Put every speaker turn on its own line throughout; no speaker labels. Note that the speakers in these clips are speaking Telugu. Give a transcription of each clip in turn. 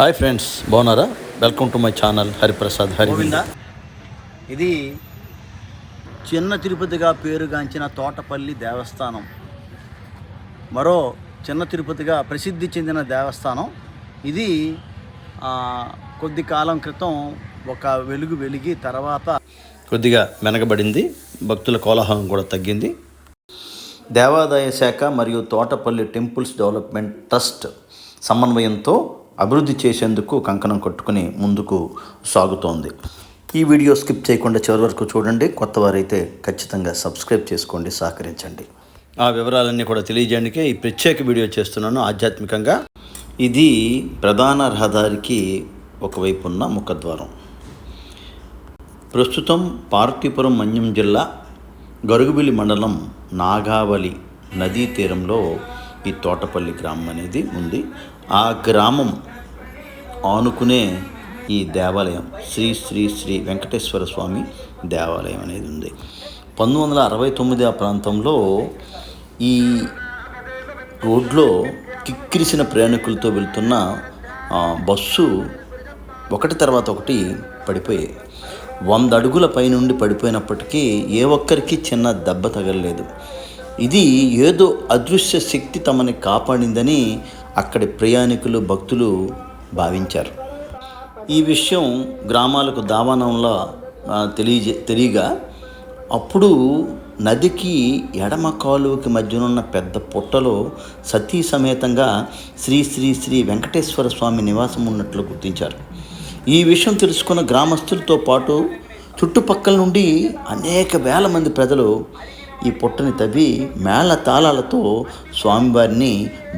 హాయ్ ఫ్రెండ్స్ బాగున్నారా? Welcome to my channel Hariprasad Hari
ఇది చిన్న తిరుపతిగా పేరుగాంచిన తోటపల్లి దేవస్థానం. మరో చిన్న తిరుపతిగా ప్రసిద్ధి చెందిన దేవస్థానం. ఇది కొద్ది కాలం క్రితం ఒక వెలుగు వెలిగి తర్వాత
కొద్దిగా వెనకబడింది భక్తుల కోలాహలం కూడా తగ్గింది. దేవాదాయ శాఖ మరియు తోటపల్లి టెంపుల్స్ డెవలప్మెంట్ ట్రస్ట్ సమన్వయంతో అభివృద్ధి చేసేందుకు కంకణం కట్టుకుని ముందుకు సాగుతోంది. ఈ వీడియో స్కిప్ చేయకుండా చివరి వరకు చూడండి. కొత్త వారైతే ఖచ్చితంగా సబ్స్క్రైబ్ చేసుకోండి సహకరించండి. ఆ వివరాలన్నీ కూడా తెలియజేయడానికే ఈ ప్రత్యేక వీడియో చేస్తున్నాను ఆధ్యాత్మికంగా. ఇది ప్రధాన రహదారికి ఒకవైపు ఉన్న ముఖద్వారం. ప్రస్తుతం పార్వతీపురం మన్యం జిల్లా గరుగుబిలి మండలం నాగావళి నదీ తీరంలో ఈ తోటపల్లి గ్రామం అనేది ఉంది. ఆ గ్రామం ఆనుకునే ఈ దేవాలయం శ్రీ శ్రీ శ్రీ వెంకటేశ్వర స్వామి దేవాలయం అనేది ఉంది. పంతొమ్మిది వందల అరవై తొమ్మిది ఆ ప్రాంతంలో ఈ రోడ్లో కిక్కిరిసిన ప్రయాణికులతో వెళ్తున్న ఆ, బస్సు ఒకటి తర్వాత ఒకటి పడిపోయాయి వంద అడుగుల పైనుండి పడిపోయినప్పటికీ ఏ ఒక్కరికి చిన్న దెబ్బ తగలలేదు. ఇది ఏదో అదృశ్య శక్తి తమని కాపాడిందని అక్కడి ప్రయాణికులు భక్తులు భావించారు. ఈ విషయం గ్రామాలకు దావానంలో తెలియజే తెలియగా అప్పుడు నదికి ఎడమ కాలువకి మధ్యనున్న పెద్ద పుట్టలో సతీ సమేతంగా శ్రీ శ్రీ శ్రీ వెంకటేశ్వర స్వామి నివాసం ఉన్నట్లు గుర్తించారు. ఈ విషయం తెలుసుకున్న గ్రామస్తులతో పాటు చుట్టుపక్కల నుండి అనేక వేల మంది ప్రజలు ఈ పుట్టని తవ్వి మేళ తాళాలతో స్వామివారిని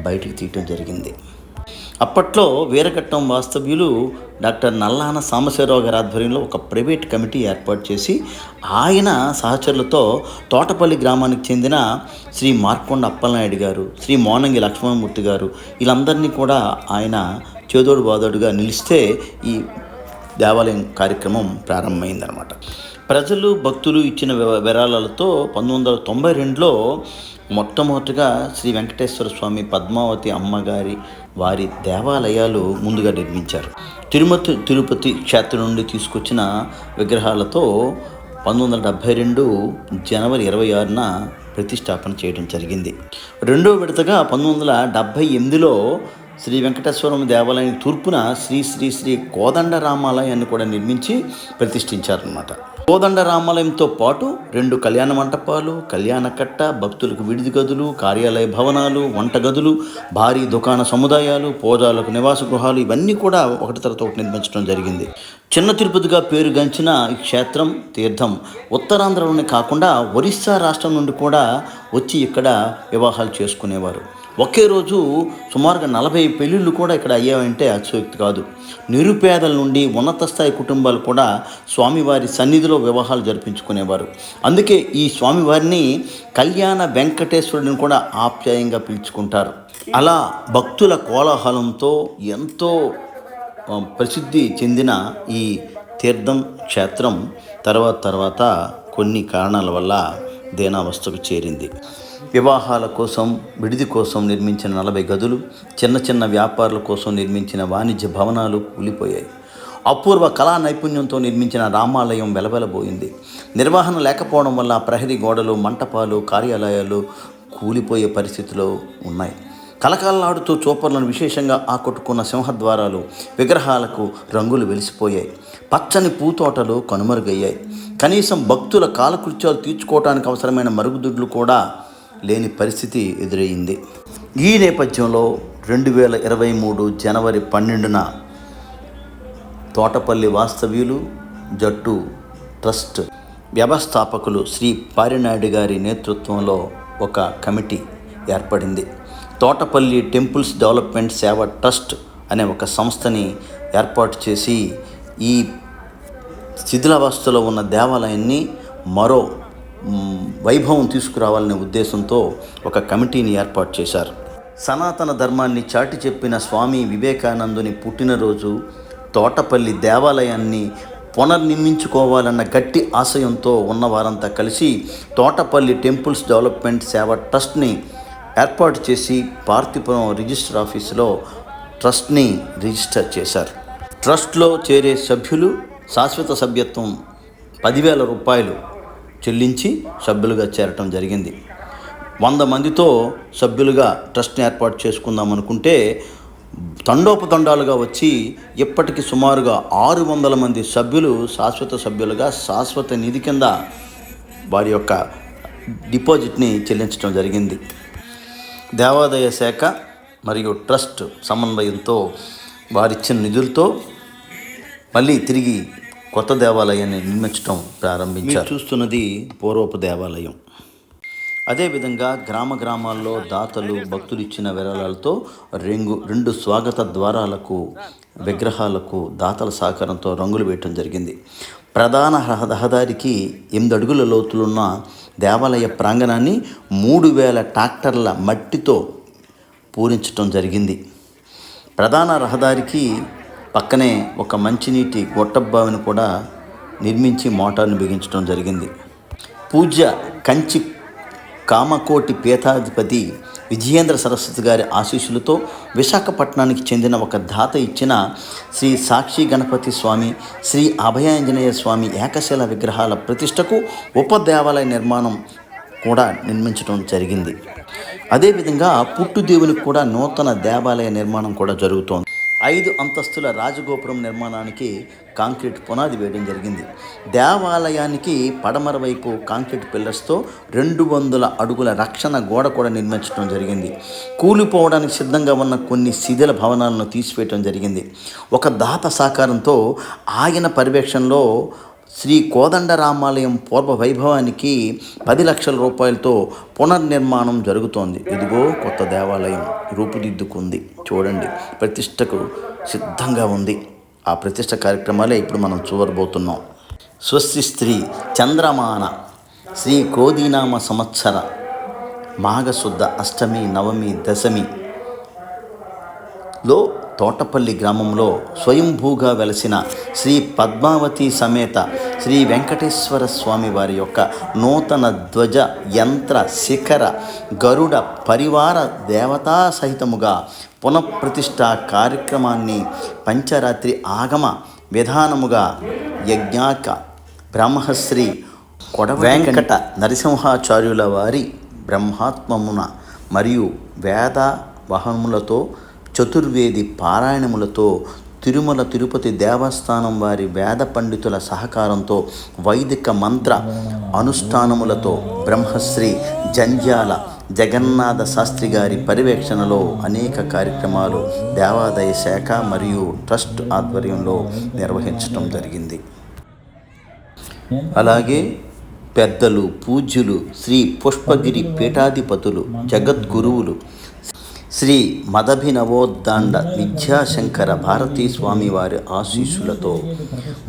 బయటికి తీయటం జరిగింది. అప్పట్లో వీరఘట్టం వాస్తవ్యులు డాక్టర్ నల్లాన సాంబశివరావు గారి ఆధ్వర్యంలో ఒక ప్రైవేట్ కమిటీ ఏర్పాటు చేసి ఆయన సహచరులతో తోటపల్లి గ్రామానికి చెందిన శ్రీ మార్కొండ అప్పలనాయుడు గారు శ్రీ మోనంగి లక్ష్మణమూర్తి గారు వీళ్ళందరినీ కూడా ఆయన చేదోడు బాదోడుగా నిలిస్తే ఈ దేవాలయం కార్యక్రమం ప్రారంభమైందనమాట ప్రజలు భక్తులు ఇచ్చిన విరాళాలతో పంతొమ్మిది వందల తొంభై రెండులో మొట్టమొదటిగా శ్రీ వెంకటేశ్వర స్వామి పద్మావతి అమ్మగారి వారి దేవాలయాలు ముందుగా నిర్మించారు. తిరుమతి తిరుపతి క్షేత్రం నుండి తీసుకొచ్చిన విగ్రహాలతో పంతొమ్మిది వందల డెబ్భై రెండు జనవరి ఇరవై ఆరున ప్రతిష్టాపన చేయడం జరిగింది. రెండో విడతగా పంతొమ్మిది వందల డెబ్భై ఎనిమిదిలో శ్రీ వెంకటేశ్వరం దేవాలయం తూర్పున శ్రీ శ్రీ శ్రీ కోదండ రామాలయాన్ని కూడా నిర్మించి ప్రతిష్ఠించారనమాట కోదండ రామాలయంతో పాటు రెండు కళ్యాణ మంటపాలు కళ్యాణ కట్ట భక్తులకు విడిది గదులు కార్యాలయ భవనాలు వంటగదులు భారీ దుకాణ సముదాయాలు పోజాలకు నివాస గృహాలు ఇవన్నీ కూడా ఒకటి తర్వాత ఒకటి నిర్మించడం జరిగింది. చిన్న తిరుపతిగా పేరుగాంచిన ఈ క్షేత్రం తీర్థం ఉత్తరాంధ్రలోనే కాకుండా ఒరిస్సా రాష్ట్రం నుండి కూడా వచ్చి ఇక్కడ వివాహాలు చేసుకునేవారు. ఒకే రోజు సుమారుగా నలభై పెళ్ళిళ్ళు కూడా ఇక్కడ అయ్యాయంటే అతిశయోక్తి కాదు. నిరుపేదల నుండి ఉన్నత స్థాయి కుటుంబాలు కూడా స్వామివారి సన్నిధిలో వివాహాలు జరిపించుకునేవారు. అందుకే ఈ స్వామివారిని కళ్యాణ వెంకటేశ్వరుడిని కూడా ఆప్యాయంగా పిలుచుకుంటారు. అలా భక్తుల కోలాహలంతో ఎంతో ప్రసిద్ధి చెందిన ఈ తీర్థం క్షేత్రం తర్వాత తర్వాత కొన్ని కారణాల వల్ల దీనావస్థకు చేరింది. వివాహాల కోసం విడిది కోసం నిర్మించిన నలభై గదులు చిన్న చిన్న వ్యాపారుల కోసం నిర్మించిన వాణిజ్య భవనాలు కూలిపోయాయి. అపూర్వ కళా నైపుణ్యంతో నిర్మించిన రామాలయం వెలవెలబోయింది. నిర్వహణ లేకపోవడం వల్ల ప్రహరీ గోడలు మంటపాలు కార్యాలయాలు కూలిపోయే పరిస్థితిలో ఉన్నాయి. కలకలలాడుతూ చూపర్లను విశేషంగా ఆకట్టుకున్న సింహద్వారాలు విగ్రహాలకు రంగులు వెలిసిపోయాయి. పచ్చని పూతోటలు కనుమరుగయ్యాయి. కనీసం భక్తుల కాలకృత్యాలు తీర్చుకోవడానికి అవసరమైన మరుగుదొడ్లు కూడా లేని పరిస్థితి ఎదురయ్యింది ఈ నేపథ్యంలో రెండు వేల ఇరవై మూడు జనవరి పన్నెండున తోటపల్లి వాస్తవ్యులు జట్టు ట్రస్ట్ వ్యవస్థాపకులు శ్రీ పారినాయుడు గారి నేతృత్వంలో ఒక కమిటీ ఏర్పడింది. Thotapalli temples development Seva trust అనే ఒక సంస్థని ఏర్పాటు చేసి ఈ శిథిలావస్థలో ఉన్న దేవాలయాన్ని మరో వైభవం తీసుకురావాలనే ఉద్దేశంతో ఒక కమిటీని ఏర్పాటు చేశారు. సనాతన ధర్మాన్ని చాటి చెప్పిన స్వామి వివేకానందుని పుట్టినరోజు తోటపల్లి దేవాలయాన్ని పునర్నిర్మించుకోవాలన్న గట్టి ఆశయంతో ఉన్నవారంతా కలిసి తోటపల్లి టెంపుల్స్ డెవలప్మెంట్ సేవ ట్రస్ట్ని ఏర్పాటు చేసి పార్తిపురం రిజిస్టర్ ఆఫీసులో ట్రస్ట్ని రిజిస్టర్ చేశారు. ట్రస్ట్లో చేరే సభ్యులు శాశ్వత సభ్యత్వం పదివేల రూపాయలు. చెల్లించి సభ్యులుగా చేరటం జరిగింది. వంద మందితో సభ్యులుగా ట్రస్ట్ని ఏర్పాటు చేసుకుందాం అనుకుంటే తండోపతండాలుగా వచ్చి ఇప్పటికి సుమారుగా ఆరు వందల మంది సభ్యులు శాశ్వత సభ్యులుగా శాశ్వత నిధి కింద వారి యొక్క డిపాజిట్ని చెల్లించడం జరిగింది. దేవాదాయ శాఖ మరియు ట్రస్ట్ సమన్వయంతో వారిచ్చిన నిధులతో మళ్ళీ తిరిగి కొత్త దేవాలయాన్ని నిర్మించడం ప్రారంభించారు. చూస్తున్నది పూర్వపు దేవాలయం. అదేవిధంగా గ్రామ గ్రామాల్లో దాతలు భక్తులు ఇచ్చిన విరాళాలతో రెండు రెండు స్వాగత ద్వారాలకు విగ్రహాలకు దాతల సహకారంతో రంగులు వేయటం జరిగింది. ప్రధాన రహ- రహదారికి ఎనిమిది అడుగుల లోతులున్న దేవాలయ ప్రాంగణాన్ని మూడు వేల ట్రాక్టర్ల మట్టితో పూరించటం జరిగింది. ప్రధాన రహదారికి పక్కనే ఒక మంచినీటి గొట్టబావిని కూడా నిర్మించి మోటార్ను బిగించడం జరిగింది. పూజ్య కంచి కామకోటి పీఠాధిపతి విజయేంద్ర సరస్వతి గారి ఆశీస్సులతో విశాఖపట్నానికి చెందిన ఒక దాత ఇచ్చిన శ్రీ సాక్షి గణపతి స్వామి శ్రీ అభయాంజనేయ స్వామి ఏకశిల విగ్రహాల ప్రతిష్టకు ఉప దేవాలయ నిర్మాణం కూడా నిర్మించడం జరిగింది. అదేవిధంగా పుట్టుదేవునికి కూడా నూతన దేవాలయ నిర్మాణం కూడా జరుగుతోంది. ఐదు అంతస్తుల రాజగోపురం నిర్మాణానికి కాంక్రీట్ పునాది వేయడం జరిగింది. దేవాలయానికి పడమర వైపు కాంక్రీట్ పిల్లర్స్తో రెండు వందల అడుగుల రక్షణ గోడ కూడా నిర్మించడం జరిగింది. కూలిపోవడానికి సిద్ధంగా ఉన్న కొన్ని శిథిల భవనాలను తీసివేయడం జరిగింది. ఒక దాత సహకారంతో ఆయన పర్యవేక్షణలో శ్రీ కోదండరామాలయం పూర్వ వైభవానికి పది లక్షల రూపాయలతో పునర్నిర్మాణం జరుగుతోంది. ఇదిగో కొత్త దేవాలయం రూపుదిద్దుకుంది. చూడండి ప్రతిష్టకు సిద్ధంగా ఉంది. ఆ ప్రతిష్ట కార్యక్రమాలే ఇప్పుడు మనం చూడబోతున్నాం. స్వస్తి స్త్రీ చంద్రమాన శ్రీ కోదీనామ సంవత్సర మాఘశుద్ధ అష్టమి నవమి దశమి లో తోటపల్లి గ్రామంలో స్వయంభూగా వెలసిన శ్రీ పద్మావతి సమేత శ్రీ వెంకటేశ్వర స్వామి వారి యొక్క నూతన ధ్వజ యంత్ర శిఖర గరుడ పరివార దేవతా సహితముగా పునఃప్రతిష్ఠ కార్యక్రమాన్ని పంచరాత్రి ఆగమ విధానముగా యజ్ఞాక బ్రహ్మశ్రీ కొడ వెంకట నరసింహాచార్యుల వారి బ్రహ్మాత్మమున మరియు వేద వహములతో చతుర్వేది పారాయణములతో తిరుమల తిరుపతి దేవస్థానం వారి వేద పండితుల సహకారంతో వైదిక మంత్ర అనుష్ఠానములతో బ్రహ్మశ్రీ జంధ్యాల జగన్నాథ శాస్త్రి గారి పర్యవేక్షణలో అనేక కార్యక్రమాలు దేవాదాయ శాఖ మరియు ట్రస్ట్ ఆధ్వర్యంలో నిర్వహించడం జరిగింది. అలాగే పెద్దలు పూజ్యులు శ్రీ పుష్పగిరి పీఠాధిపతులు జగద్గురువులు శ్రీ మదభినవోద్దాండ విద్యాశంకర భారతీ స్వామి వారి ఆశీస్సులతో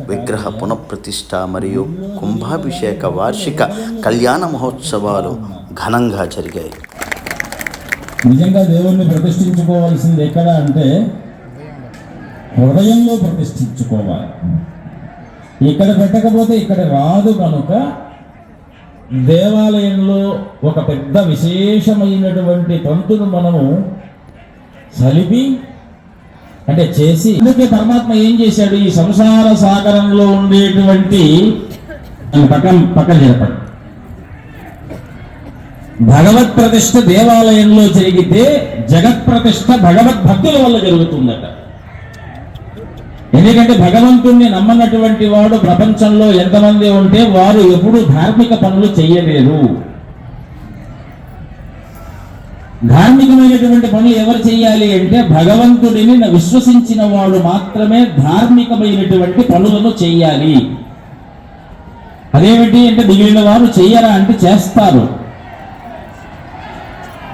విగ్రహ పునఃప్రతిష్ఠ మరియు కుంభాభిషేక వార్షిక కళ్యాణ మహోత్సవాలు ఘనంగా జరిగాయి.
నిజంగా దేవుణ్ణి ప్రతిష్ఠించుకోవాల్సింది ఎక్కడ అంటే హృదయంలో ప్రతిష్ఠించుకోవాలి. ఇక్కడ పెట్టకపోతే ఇక్కడ రాదు కనుక దేవాలయంలో ఒక పెద్ద విశేషమైనటువంటి తంతును మనము సలిపి అంటే చేసి అందుకే పరమాత్మ ఏం చేశాడు? ఈ సంసార సాగరంలో ఉండేటువంటి పక్కన పక్కన చెప్పండి భగవత్ ప్రతిష్ఠ దేవాలయంలో జరిగితే జగత్ ప్రతిష్ట భగవత్ భక్తుల వల్ల జరుగుతుందట. ఎందుకంటే భగవంతుణ్ణి నమ్మనటువంటి వాడు ప్రపంచంలో ఎంతమంది ఉంటే వారు ఎప్పుడు ధార్మిక పనులు చేయలేరు. ధార్మికమైనటువంటి పనులు ఎవరు చేయాలి అంటే భగవంతుడిని విశ్వసించిన వాడు మాత్రమే ధార్మికమైనటువంటి పనులను చేయాలి. అదేమిటి అంటే మిగిలిన వారు చెయ్యరా అంటే చేస్తారు.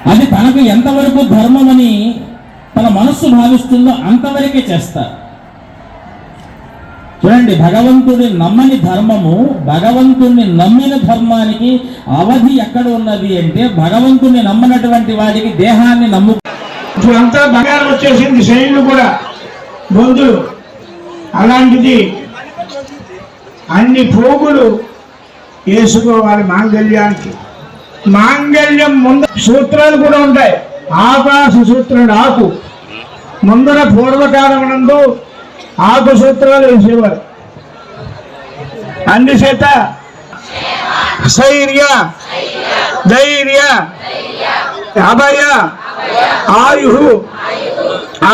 అది తనకు ఎంతవరకు ధర్మమని తన మనస్సు భావిస్తుందో అంతవరకే చేస్తారు. చూడండి భగవంతుడి నమ్మని ధర్మము భగవంతుణ్ణి నమ్మిన ధర్మానికి అవధి ఎక్కడ ఉన్నది అంటే భగవంతుణ్ణి నమ్మనటువంటి వాడికి దేహాన్ని నమ్ము
ఇప్పుడు అంతా బంగారం వచ్చేసింది శైలు కూడా. బొందులు అలాంటిది అన్ని పోగులు వేసుకోవాలి మాంగళ్యానికి. మాంగళ్యం ముందు సూత్రాలు కూడా ఉంటాయి. ఆకాశ సూత్రుడు ఆకు.
ముందర పూర్వకాలమునందు ఆకు సూత్రాలు వేసేవారు. అందుచేత శైర్య ధైర్య అభయ ఆయు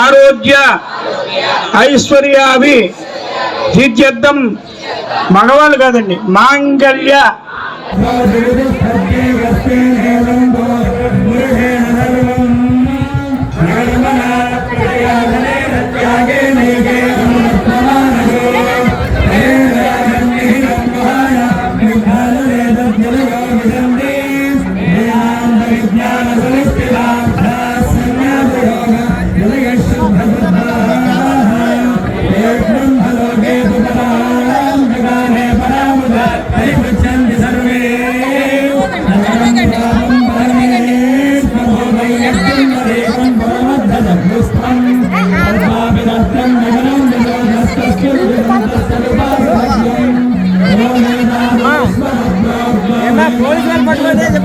ఆరోగ్య ఐశ్వర్యాభి సిద్ధ్యర్థం మగవాళ్ళు కాదండి మాంగళ్య.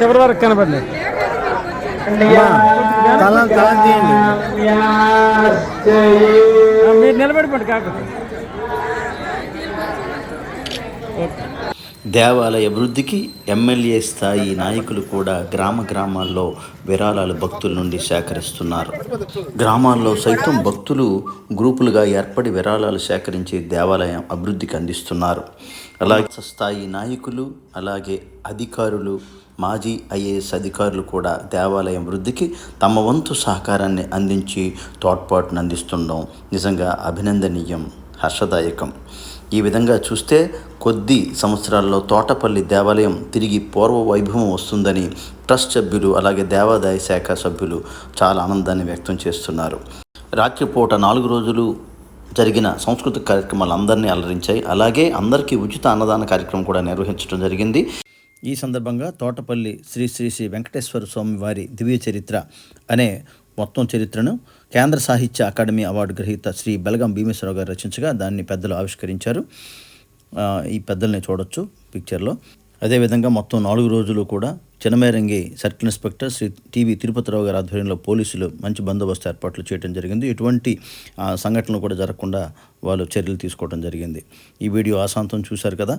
చివరి వరకు కనపడలేదు మీరు నిలబడిపోండి కాకపోతే.
దేవాలయ అభివృద్ధికి ఎమ్మెల్యే స్థాయి నాయకులు కూడా గ్రామ గ్రామాల్లో విరాళాలు భక్తుల నుండి సేకరిస్తున్నారు. గ్రామాల్లో సైతం భక్తులు గ్రూపులుగా ఏర్పడి విరాళాలు సేకరించి దేవాలయం అభివృద్ధికి అందిస్తున్నారు. అలాగే స్థాయి నాయకులు అలాగే అధికారులు మాజీ ఐఏఎస్ అధికారులు కూడా దేవాలయం వృద్ధికి తమ వంతు సహకారాన్ని అందించి తోడ్పాటును అందిస్తుండడం నిజంగా అభినందనీయం హర్షదాయకం. ఈ విధంగా చూస్తే కొద్ది సంవత్సరాల్లో తోటపల్లి దేవాలయం తిరిగి పూర్వ వైభవం వస్తుందని ట్రస్ట్ సభ్యులు అలాగే దేవాదాయ శాఖ సభ్యులు చాలా ఆనందాన్ని వ్యక్తం చేస్తున్నారు. రాత్రిపూట నాలుగు రోజులు జరిగిన సాంస్కృతిక కార్యక్రమాలు అందరినీ అలరించాయి. అలాగే అందరికీ ఉచిత అన్నదాన కార్యక్రమం కూడా నిర్వహించడం జరిగింది. ఈ సందర్భంగా తోటపల్లి శ్రీ శ్రీ శ్రీ వెంకటేశ్వర స్వామి వారి దివ్య చరిత్ర అనే మొత్తం చరిత్రను కేంద్ర సాహిత్య అకాడమీ అవార్డు గ్రహీత శ్రీ బెలగం భీమేశ్వరరావు గారు రచించగా దాన్ని పెద్దలు ఆవిష్కరించారు. ఈ పెద్దల్ని చూడొచ్చు పిక్చర్లో. అదేవిధంగా మొత్తం నాలుగు రోజులు కూడా Chinamerangi circle inspector Shri T V Tirupatirao గారి ఆధ్వర్యంలో పోలీసులు మంచి బందోబస్తు ఏర్పాట్లు చేయడం జరిగింది. ఎటువంటి సంఘటనలు కూడా జరగకుండా వాళ్ళు చర్యలు తీసుకోవడం జరిగింది. ఈ వీడియో ఆశాంతం చూశారు కదా?